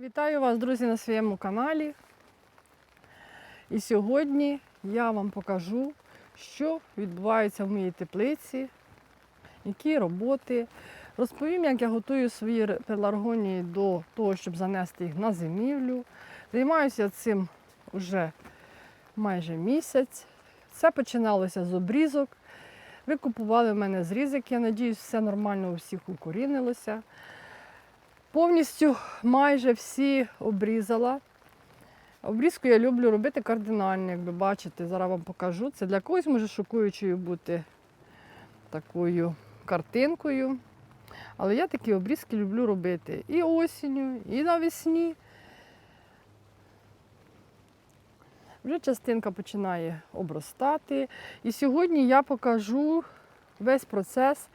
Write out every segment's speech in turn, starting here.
Вітаю вас, друзі, на своєму каналі. І сьогодні я вам покажу, що відбувається в моїй теплиці, які роботи. Розповім, як я готую свої пеларгонії до того, щоб занести їх на зимівлю. Займаюся цим вже майже місяць. Все починалося з обрізок. Ви купували в мене зрізок, я надіюсь, все нормально у всіх укорінилося. Повністю майже всі обрізала. Обрізку я люблю робити кардинально, як ви бачите, зараз вам покажу. Це для когось може шокуючою бути такою картинкою. Але я такі обрізки люблю робити і осінню, і навесні. Вже частинка починає обростати. І сьогодні я покажу весь процес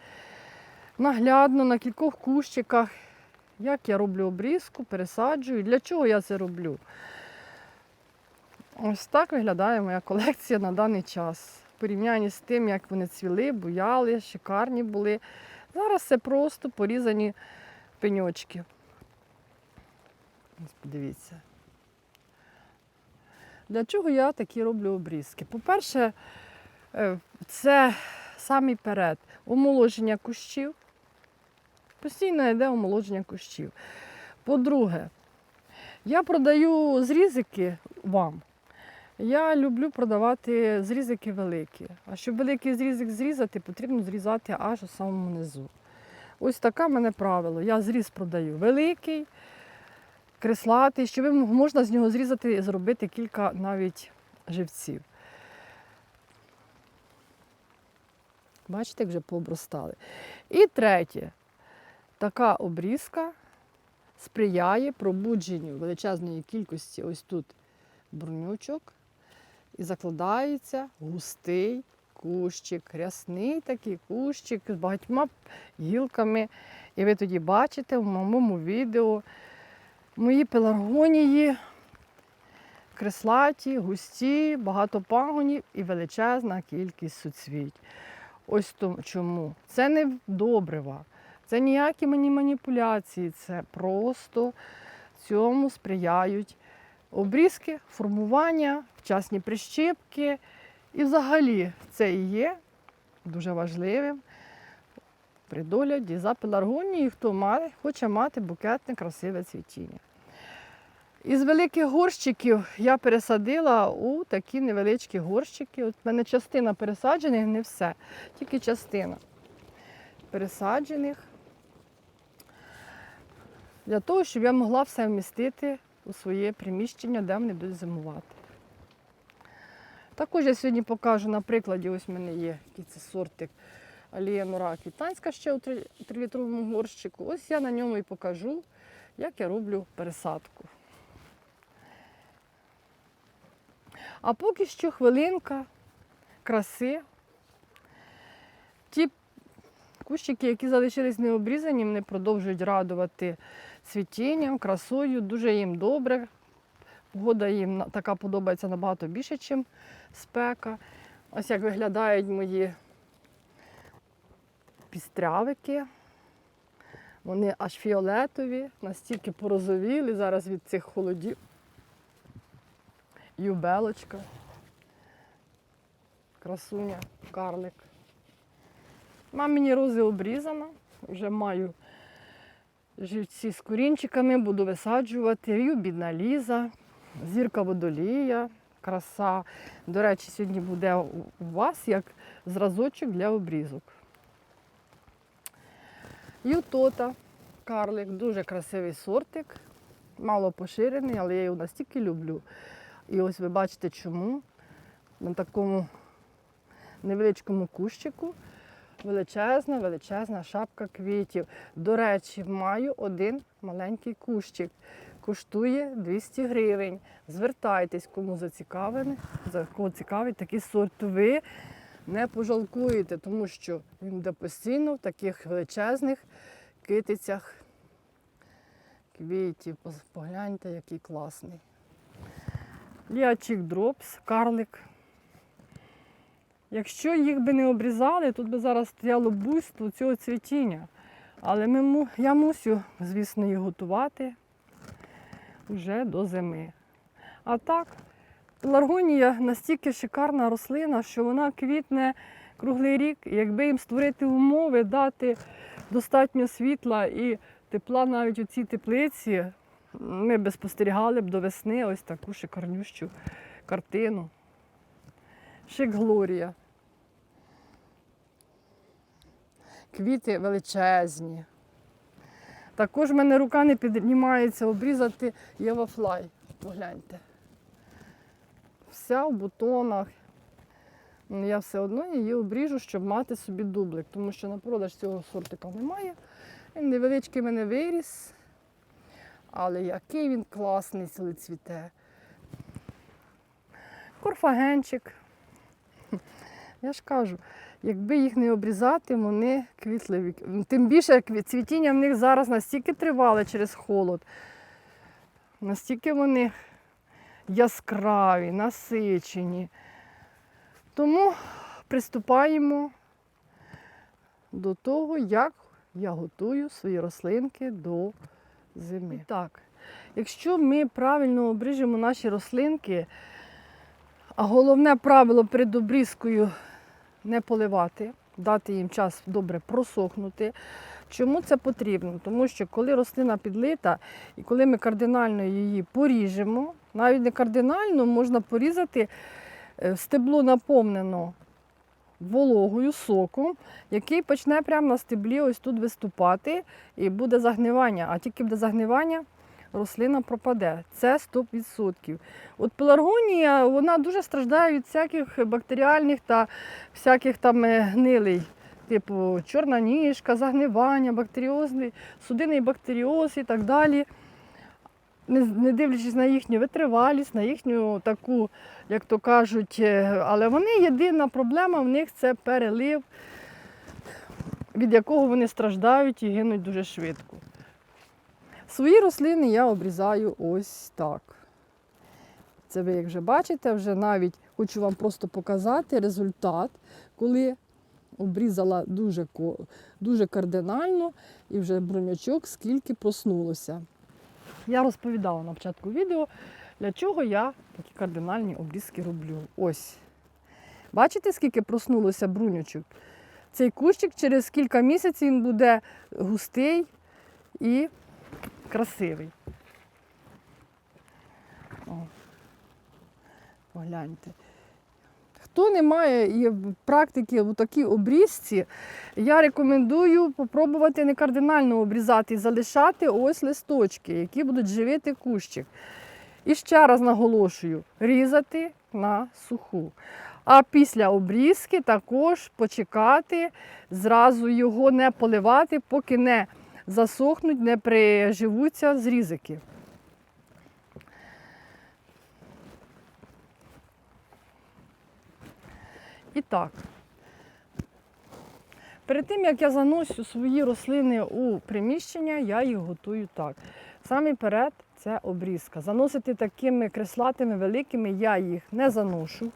наглядно на кількох кущиках, як я роблю обрізку, пересаджую, для чого я це роблю. Ось так виглядає моя колекція на даний час. В порівнянні з тим, як вони цвіли, буяли, шикарні були. Зараз це просто порізані пеньочки. Подивіться. Для чого я такі роблю обрізки? По-перше, е, це самий перед омоложення кущів. Постійно йде омолодження кущів. По-друге, я продаю зрізики вам. Я люблю продавати зрізики великі. А щоб великий зрізик зрізати, потрібно зрізати аж у самому низу. Ось таке в мене правило. Я зріз продаю великий, креслатий, що ви можна з нього зрізати і зробити кілька навіть живців. Бачите, як вже пообростали. І третє, така обрізка сприяє пробудженню величезної кількості ось тут брунючок і закладається густий кущик, рясний такий кущик з багатьма гілками. І ви тоді бачите в моєму відео мої пеларгонії, креслаті, густі, багато пагонів і величезна кількість суцвіть. Ось то чому. Це не добрива, це ніякі мені маніпуляції, це просто цьому сприяють обрізки, формування, вчасні прищепки. І взагалі це і є дуже важливим при догляді за пеларгонією, хто має, хоче мати букетне красиве цвітіння. Із великих горщиків я пересадила у такі невеличкі горщики. От в мене частина пересаджених, не все, тільки частина пересаджених. Для того, щоб я могла все вмістити у своє приміщення, де вони будуть зимувати. Також я сьогодні покажу на прикладі, ось в мене є який це сортик Алія Нура Квітанська ще у 3-літровому горщику. Ось я на ньому і покажу, як я роблю пересадку. А поки що хвилинка краси. Ті кущики, які залишились необрізані, вони продовжують радувати цвітінням, красою, дуже їм добре. Погода їм така подобається набагато більше, ніж спека. Ось як виглядають мої пістрявики. Вони аж фіолетові, настільки порозовіли зараз від цих холодів. Юбелочка. Красуня, карлик. Мамині рози обрізана, вже маю живці з корінчиками, буду висаджувати. Юбідна ліза, зірка водолія, краса. До речі, сьогодні буде у вас як зразочок для обрізок. Ютота, карлик, дуже красивий сортик, мало поширений, але я його настільки люблю. І ось ви бачите чому. На такому невеличкому кущику величезна, величезна шапка квітів. До речі, маю один маленький кущик. Коштує 200 гривень. Звертайтесь, кому зацікавлений, за кого цікавить такий сорт. Ви не пожалкуєте, тому що він буде постійно в таких величезних китицях квітів. Погляньте, який класний. Ліачик дропс, карлик. Якщо їх би не обрізали, тут би зараз стояло буйство цього цвітіння. Але ми, я мусю, звісно, їх готувати. вже до зими. А так, пеларгонія настільки шикарна рослина, що вона квітне круглий рік. Якби їм створити умови, дати достатньо світла і тепла навіть у цій теплиці, ми б спостерігали б до весни ось таку шикарнющу картину. Шик Глорія. Квіти величезні. Також в мене рука не піднімається обрізати Євафлай. Погляньте. Вся в бутонах. Ну, Я все одно її обріжу, щоб мати собі дублик, тому що на продаж цього сортика немає. Він невеличкий мене виріс. Але який він класний, коли цвіте. Корфагенчик. Я ж кажу, якби їх не обрізати, вони квітливі. Тим більше цвітіння в них зараз настільки тривале через холод, настільки вони яскраві, насичені. Тому приступаємо до того, як я готую свої рослинки до зими. Так, якщо ми правильно обріжемо наші рослинки, а головне правило перед обрізкою не поливати, дати їм час добре просохнути. Чому це потрібно? Тому що коли рослина підлита і коли ми кардинально її поріжемо, навіть не кардинально можна порізати е, стебло наповнено вологою соком, який почне прямо на стеблі ось тут виступати і буде загнивання. А тільки буде загнивання, рослина пропаде. Це 100%. От пеларгонія вона дуже страждає від всяких бактеріальних та всяких там е, гнилей. Типу чорна ніжка, загнивання, бактеріозний, судинний бактеріоз і так далі. Не, дивлячись на їхню витривалість, на їхню таку, як то кажуть, е, але вони єдина проблема в них це перелив, від якого вони страждають і гинуть дуже швидко. Свої рослини я обрізаю ось так. Це ви, як вже бачите, вже навіть хочу вам просто показати результат, коли обрізала дуже, дуже кардинально і вже бронячок скільки проснулося. Я розповідала на початку відео, для чого я такі кардинальні обрізки роблю. Ось. Бачите, скільки проснулося брунючок? Цей кущик через кілька місяців він буде густий і красивий. О. Погляньте. Хто не має практики у такій обрізці, я рекомендую попробувати не кардинально обрізати і залишати ось листочки, які будуть живити кущик. І ще раз наголошую, різати на суху. А після обрізки також почекати, зразу його не поливати, поки не засохнуть, не приживуться зрізики. І так, перед тим як я заношу свої рослини у приміщення, я їх готую так. Саме перед це обрізка. Заносити такими креслатими великими я їх не заношу,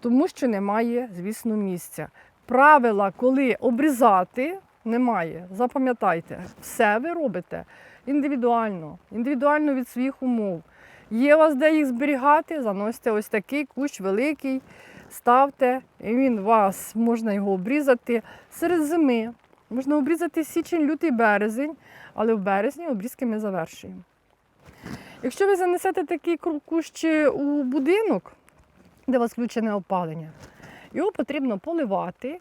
тому що немає, звісно, місця. Правила, коли обрізати, немає. Запам'ятайте, все ви робите індивідуально, індивідуально від своїх умов. Є у вас де їх зберігати, заносите ось такий кущ великий, ставте, і він вас можна його обрізати серед зими. Можна обрізати січень, лютий, березень, але в березні обрізки ми завершуємо. Якщо ви занесете такий кущ у будинок, де у вас включене опалення, його потрібно поливати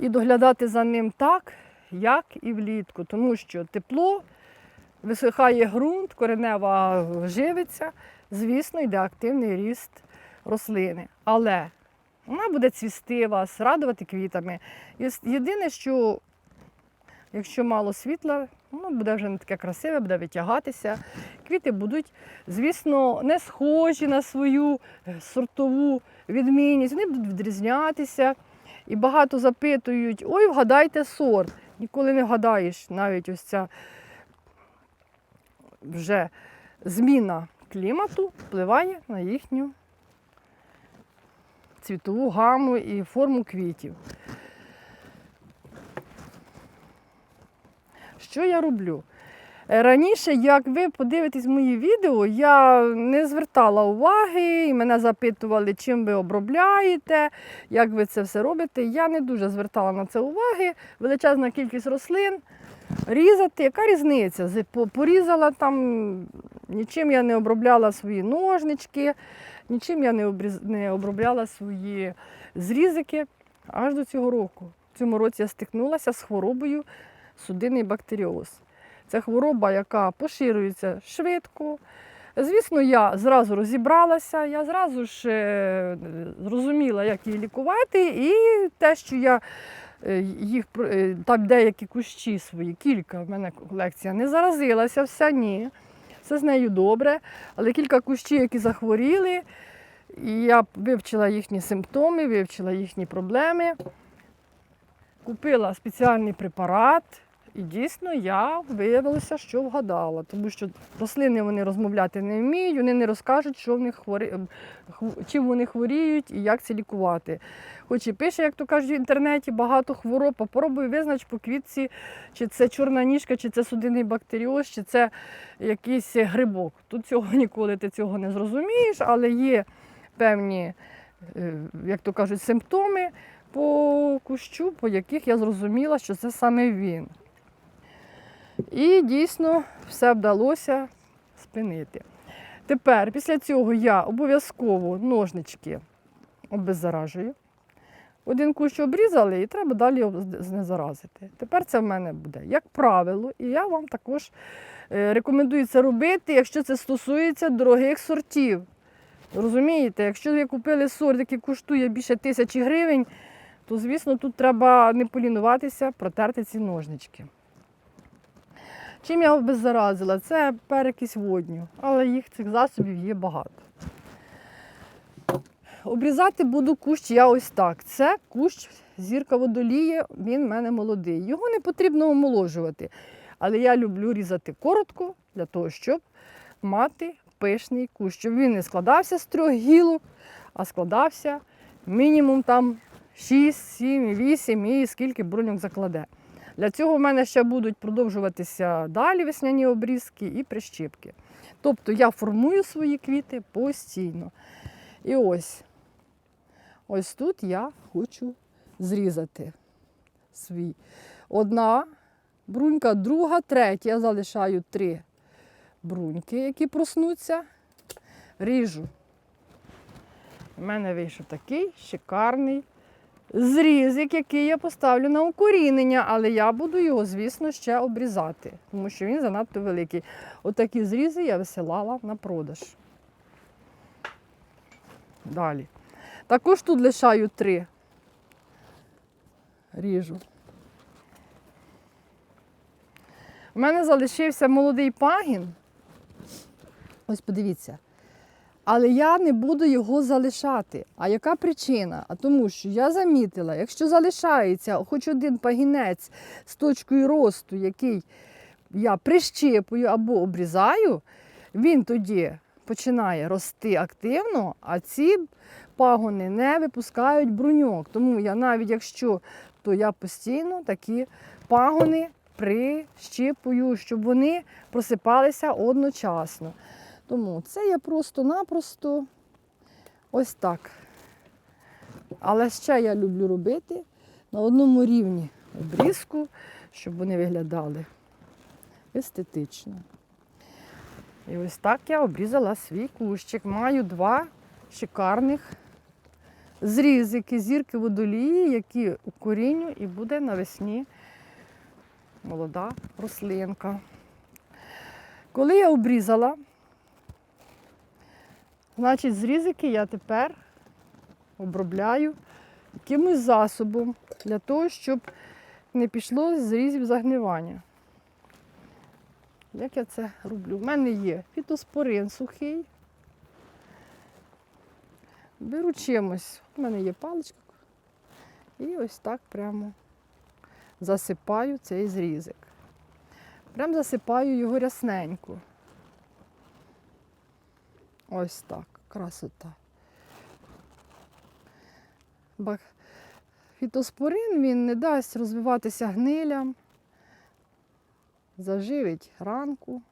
і доглядати за ним так, як і влітку, тому що тепло, висихає ґрунт, коренева живиться, звісно, йде активний ріст рослини. Але вона буде цвісти вас, радувати квітами. Єдине, що якщо мало світла, воно буде вже не таке красиве, буде витягатися. Квіти будуть, звісно, не схожі на свою е, сортову відмінність, вони будуть відрізнятися. І багато запитують: ой, вгадайте сорт. Ніколи не вгадаєш, навіть ось ця вже зміна клімату впливає на їхню цвітову гаму і форму квітів. Що я роблю? Е, Раніше, як ви подивитесь мої відео, я не звертала уваги, і мене запитували, чим ви обробляєте, як ви це все робите. Я не дуже звертала на це уваги. Величезна кількість рослин. Різати, яка різниця? Порізала там, нічим я не обробляла свої ножнички, нічим я не обробляла свої зрізики аж до цього року. В цьому році я стикнулася з хворобою судинний бактеріоз. Це хвороба, яка поширюється швидко. Звісно, я зразу розібралася, я зразу ж е, зрозуміла, як її лікувати, і те, що я е, їх е, там деякі кущі свої, кілька в мене колекція не заразилася, вся ні. Все з нею добре. Але кілька кущів, які захворіли, і я вивчила їхні симптоми, вивчила їхні проблеми. Купила спеціальний препарат, і дійсно я виявилося, що вгадала, тому що рослини вони розмовляти не вміють, вони не розкажуть, що в них хворі... чим вони хворіють і як це лікувати. Хоч і пише, як то кажуть в інтернеті, багато хвороб, попробуй визнач по квітці, чи це чорна ніжка, чи це судинний бактеріоз, чи це якийсь грибок. Тут цього ніколи ти цього не зрозумієш, але є певні, е, як то кажуть, симптоми по кущу, по яких я зрозуміла, що це саме він. І дійсно все вдалося спинити. Тепер, після цього я обов'язково ножнички обеззаражую. Один кущ обрізали і треба далі знезаразити. Тепер це в мене буде як правило, і я вам також е, рекомендую це робити, якщо це стосується дорогих сортів. Розумієте, якщо ви купили сорт, який коштує більше тисячі гривень, то, звісно, тут треба не полінуватися, протерти ці ножнички. Чим я обеззаразила? Це перекись водню, але їх цих засобів є багато. Обрізати буду кущ я ось так. Це кущ зірка водоліє, він в мене молодий. Його не потрібно омоложувати. Але я люблю різати коротко для того, щоб мати пишний кущ, щоб він не складався з трьох гілок, а складався мінімум там 6, 7, 8 і скільки броньок закладе. Для цього в мене ще будуть продовжуватися далі весняні обрізки і прищіпки. Тобто я формую свої квіти постійно. І ось, ось тут я хочу зрізати свій. Одна брунька, друга, третя. Я залишаю три бруньки, які проснуться. Ріжу. У мене вийшов такий шикарний зрізик, який я поставлю на укорінення, але я буду його, звісно, ще обрізати, тому що він занадто великий. Отакі зрізи я висилала на продаж. Далі. Також тут лишаю три. Ріжу. У мене залишився молодий пагін. Ось подивіться. Але я не буду його залишати. А яка причина? А тому що я замітила, якщо залишається хоч один пагінець з точкою росту, який я прищепую або обрізаю, він тоді починає рости активно, а ці пагони не випускають бруньок. Тому я навіть якщо, то я постійно такі пагони прищіпую, щоб вони просипалися одночасно. Тому це я просто-напросто ось так. Але ще я люблю робити на одному рівні обрізку, щоб вони виглядали естетично. І ось так я обрізала свій кущик. Маю два шикарних зрізики, зірки водолії, які укоріню і буде навесні молода рослинка. Коли я обрізала, значить зрізики я тепер обробляю якимось засобом для того, щоб не пішло з зрізів загнивання. Як я це роблю? У мене є фітоспорин сухий. Беру чимось. У мене є паличка. І ось так прямо засипаю цей зрізик. Прям засипаю його рясненько. Ось так, красота. Фітоспорин він не дасть розвиватися гнилям. заживить ранку.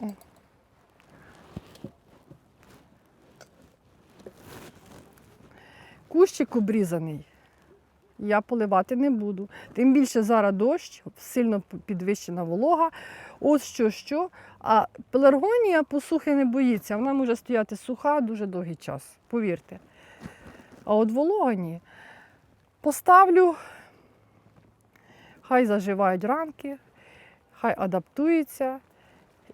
О. Кущик обрізаний. Я поливати не буду. Тим більше зараз дощ, сильно підвищена волога. Ось що що. А пеларгонія посухи не боїться. Вона може стояти суха дуже довгий час, повірте. А от волога ні. Поставлю, хай заживають ранки, хай адаптується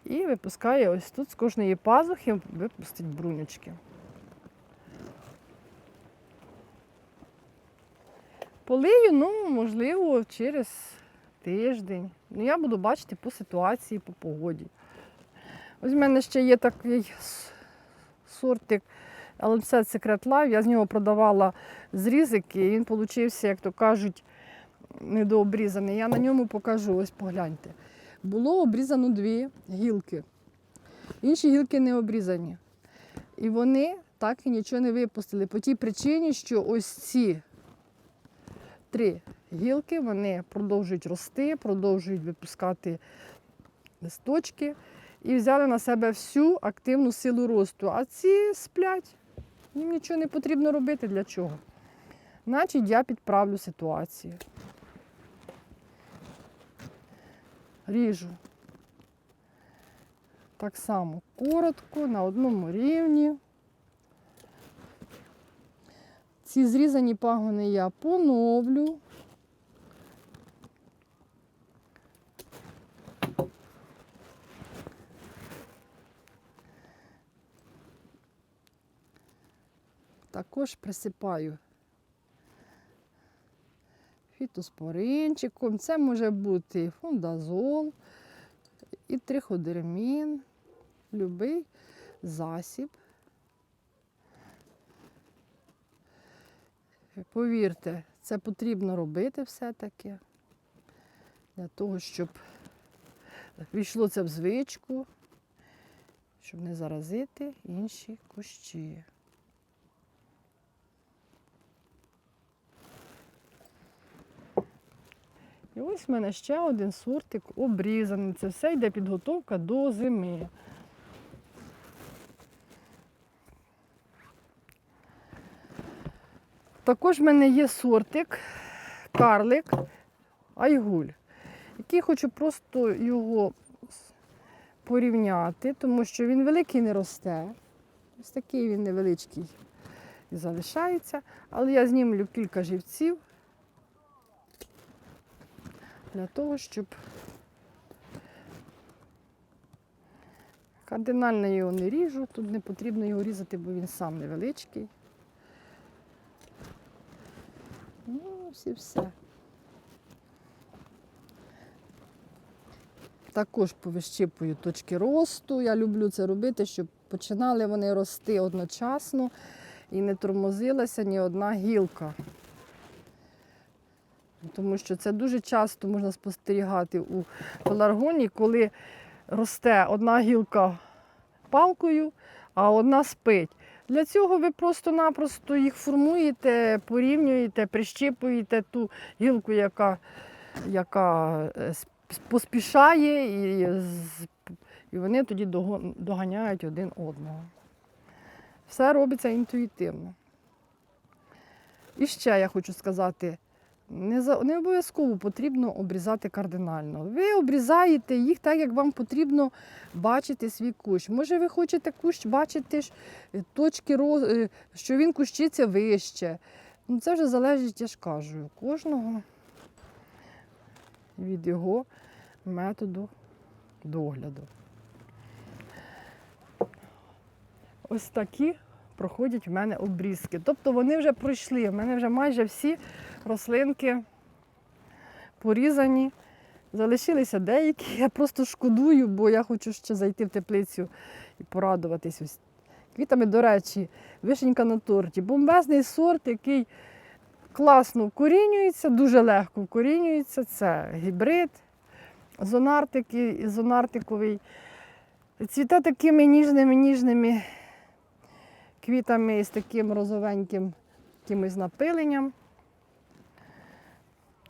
і випускає ось тут з кожної пазухи випустить брунючки. Полию, ну, можливо, через тиждень. Ну, я буду бачити по ситуації, по погоді. Ось в мене ще є такий сортик LMC Secret Life. Я з нього продавала зрізики, і він получився, як то кажуть, недообрізаний. Я на ньому покажу, ось погляньте. Було обрізано дві гілки. Інші гілки не обрізані. І вони так і нічого не випустили. По тій причині, що ось ці три гілки вони продовжують рости, продовжують випускати листочки і взяли на себе всю активну силу росту. А ці сплять. Їм нічого не потрібно робити для чого. Значить, я підправлю ситуацію. Ріжу. Так само коротко, на одному рівні. Ці зрізані пагони я поновлю. Також присипаю фітоспоринчиком. Це може бути фундазол і триходермін, любий засіб. Повірте, це потрібно робити все-таки для того, щоб війшло це в звичку, щоб не заразити інші кущі. І ось в мене ще один сортик обрізаний. Це все йде підготовка до зими. Також в мене є сортик, карлик, айгуль, який хочу просто його порівняти, тому що він великий не росте. Ось такий він невеличкий і залишається. Але я знімлю кілька живців для того, щоб кардинально його не ріжу. Тут не потрібно його різати, бо він сам невеличкий. Ну, ось і все. Також повищипую точки росту. Я люблю це робити, щоб починали вони рости одночасно і не тормозилася ні одна гілка. Тому що це дуже часто можна спостерігати у пеларгоні, коли росте одна гілка палкою, а одна спить. Для цього ви просто-напросто їх формуєте, порівнюєте, прищіпуєте ту гілку, яка, яка е, поспішає, і, і вони тоді доганяють один одного. Все робиться інтуїтивно. І ще я хочу сказати, не, за, не обов'язково потрібно обрізати кардинально. Ви обрізаєте їх так, як вам потрібно бачити свій кущ. Може, ви хочете кущ бачити е, точки, роз- е, що він кущиться вище. Ну, це вже залежить, я ж кажу, кожного від його методу догляду. Ось такі проходять в мене обрізки. Тобто вони вже пройшли. В мене вже майже всі рослинки порізані. Залишилися деякі. Я просто шкодую, бо я хочу ще зайти в теплицю і порадуватись ось квітами. До речі, вишенька на торті. Бомбезний сорт, який класно вкорінюється, дуже легко вкорінюється. Це гібрид зонартики, зонартиковий. Цвіте такими ніжними ніжними квітами з таким розовеньким якимось напиленням.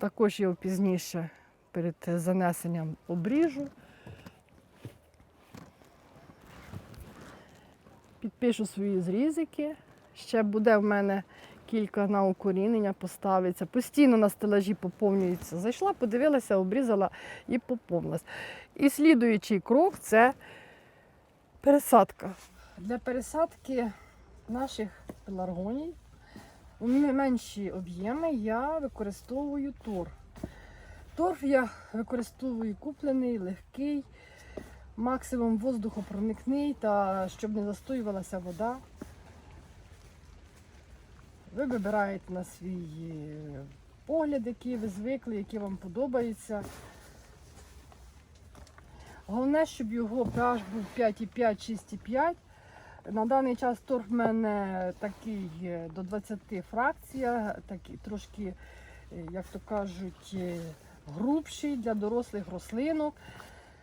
Також його пізніше перед занесенням обріжу. Підпишу свої зрізики. Ще буде в мене кілька на укорінення поставиться. Постійно на стелажі поповнюється. Зайшла, подивилася, обрізала і поповнилась. І слідуючий крок це пересадка. Для пересадки наших пеларгоній у менші об'єми я використовую торф. Торф я використовую куплений, легкий, максимум воздухопроникний та щоб не застоювалася вода. Ви вибираєте на свій е, погляд, який ви звикли, який вам подобається. Головне, щоб його pH був 5,5, 6,5. На даний час торг в мене такий е, до 20 фракція, такий трошки, е, як то кажуть, е, грубший для дорослих рослинок.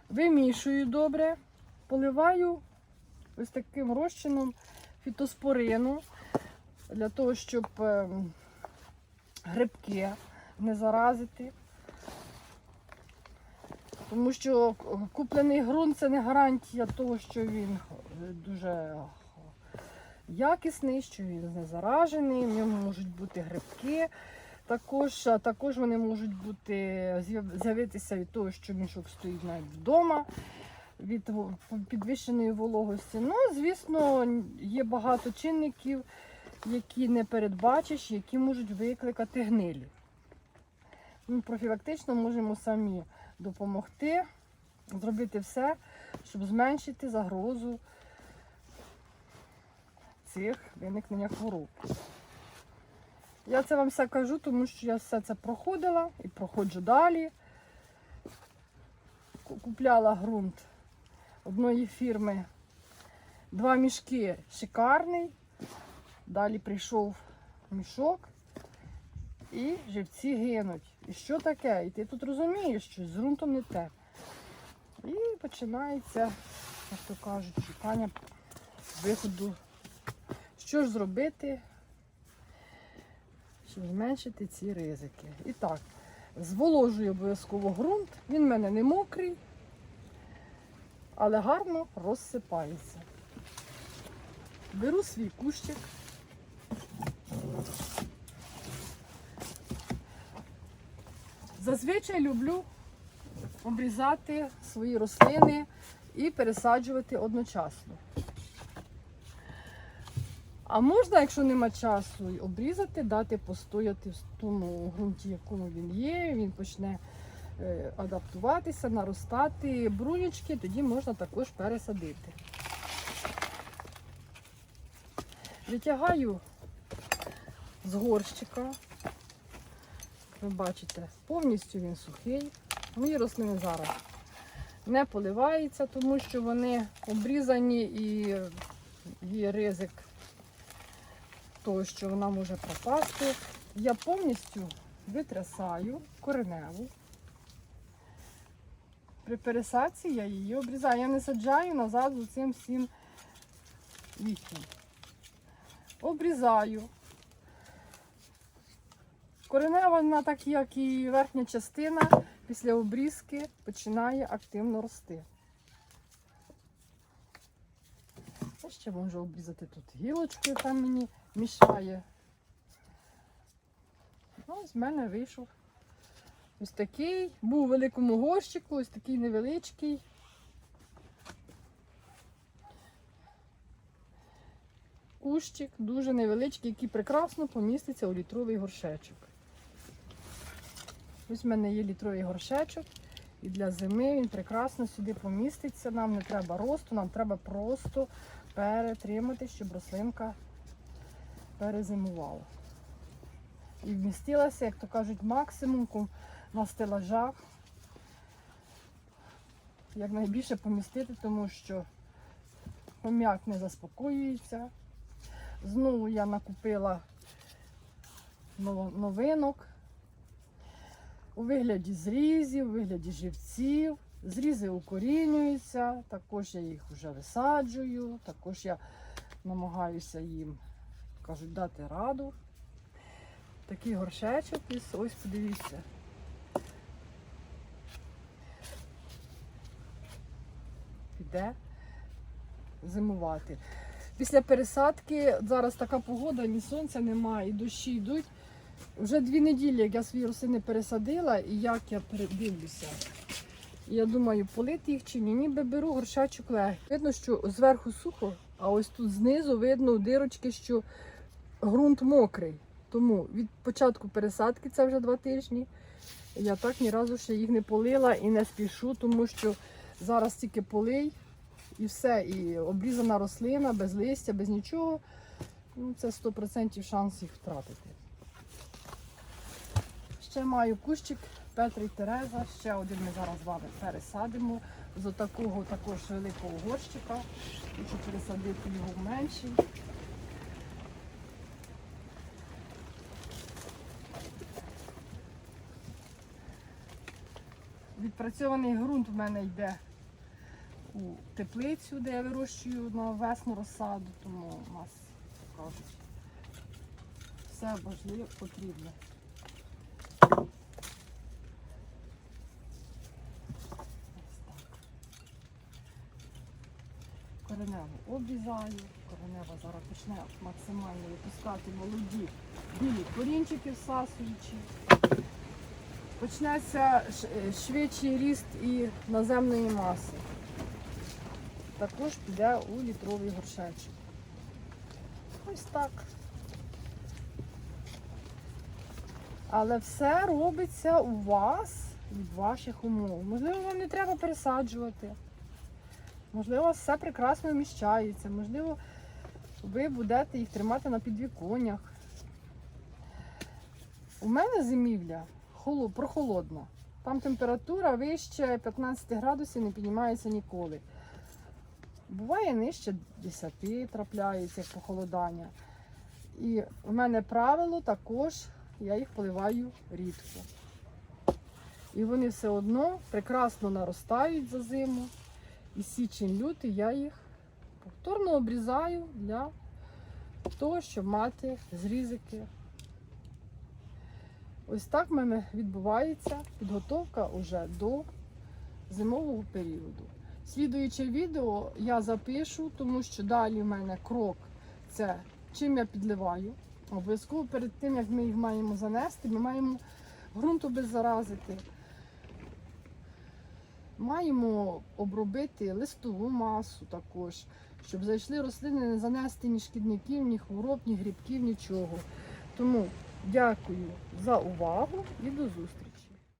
Вимішую добре, поливаю ось таким розчином фітоспорину для того, щоб ем, грибки не заразити. Тому що куплений ґрунт це не гарантія того, що він е, дуже якісний, що він не заражений, в ньому можуть бути грибки. Також, також вони можуть бути з'явитися від того, що мішок стоїть навіть вдома, від підвищеної вологості. Ну, звісно, є багато чинників, які не передбачиш, які можуть викликати гнилі. Ми профілактично можемо самі допомогти, зробити все, щоб зменшити загрозу цих виникнення хвороб. Я це вам все кажу, тому що я все це проходила і проходжу далі. Купляла ґрунт одної фірми. Два мішки шикарний. Далі прийшов мішок і живці гинуть. І що таке? І ти тут розумієш, що з ґрунтом не те. І починається, як то кажуть, шукання виходу. Що ж зробити, щоб зменшити ці ризики. І так, зволожую обов'язково ґрунт. Він в мене не мокрий, але гарно розсипається. Беру свій кущик. Зазвичай люблю обрізати свої рослини і пересаджувати одночасно. А можна, якщо нема часу, обрізати, дати постояти в тому ґрунті, якому він є, він почне е, адаптуватися, наростати брунючки, тоді можна також пересадити. Витягаю з горщика. Ви бачите, повністю він сухий. Мої рослини зараз не поливаються, тому що вони обрізані і є ризик того, що вона може пропасти. Я повністю витрясаю кореневу. При пересадці я її обрізаю. Я не саджаю назад з цим всім літнім. Обрізаю. Коренева, вона, так як і верхня частина, після обрізки починає активно рости. Я ще можу обрізати тут гілочку, яка мені мішає. Ось в мене вийшов ось такий. Був у великому горщику, ось такий невеличкий. Кущик дуже невеличкий, який прекрасно поміститься у літровий горшечок. Ось в мене є літровий горшечок. І для зими він прекрасно сюди поміститься. Нам не треба росту, нам треба просто перетримати, щоб рослинка перезимувала. І вмістилася, як то кажуть, максимум на стелажах. Якнайбільше помістити, тому що хом'як не заспокоюється. Знову я накупила новинок у вигляді зрізів, у вигляді живців. Зрізи укорінюються, також я їх вже висаджую, також я намагаюся їм кажуть, дати раду. Такий горшечок із, ось подивіться. Піде зимувати. Після пересадки зараз така погода, ні сонця немає, і дощі йдуть. Вже дві неділі, як я свої рослини пересадила, і як я передивлюся. Я думаю, полити їх чи ні. Ніби беру горшачок легкий. Видно, що зверху сухо, а ось тут знизу видно дирочки, що ґрунт мокрий. Тому від початку пересадки це вже два тижні. Я так ні разу ще їх не полила і не спішу, тому що зараз тільки полий і все. І обрізана рослина без листя, без нічого. Ну, це 100% шанс їх втратити. Ще маю кущик Петри Тереза. Ще один ми зараз з вами пересадимо. З такого також великого горщика. Хочу пересадити його в менший. Відпрацьований ґрунт в мене йде у теплицю, де я вирощую на весну розсаду, тому у нас кажуть, все важливо потрібно. Кореневу обрізаю, коренева зараз почне максимально випускати молоді білі корінчики всасуючи. Почнеться е, швидший ріст і наземної маси. Також піде у літровий горшечок. Ось так. Але все робиться у вас від ваших умов. Можливо, вам не треба пересаджувати. Можливо, все прекрасно вміщається. Можливо, ви будете їх тримати на підвіконнях. У мене зимівля прохолодна. Там температура вище 15 градусів не піднімається ніколи. Буває нижче 10 трапляється похолодання. І в мене правило також, я їх поливаю рідко. І вони все одно прекрасно наростають за зиму. І січень лютий я їх повторно обрізаю для того, щоб мати зрізики. Ось так в мене відбувається підготовка уже до зимового періоду. Слідуюче відео я запишу, тому що далі в мене крок це чим я підливаю. Обов'язково перед тим, як ми їх маємо занести, ми маємо ґрунт обеззаразити. Маємо обробити листову масу також, щоб зайшли рослини, не занести ні шкідників, ні хвороб, ні грибків, нічого. Тому дякую за увагу і до зустрічі.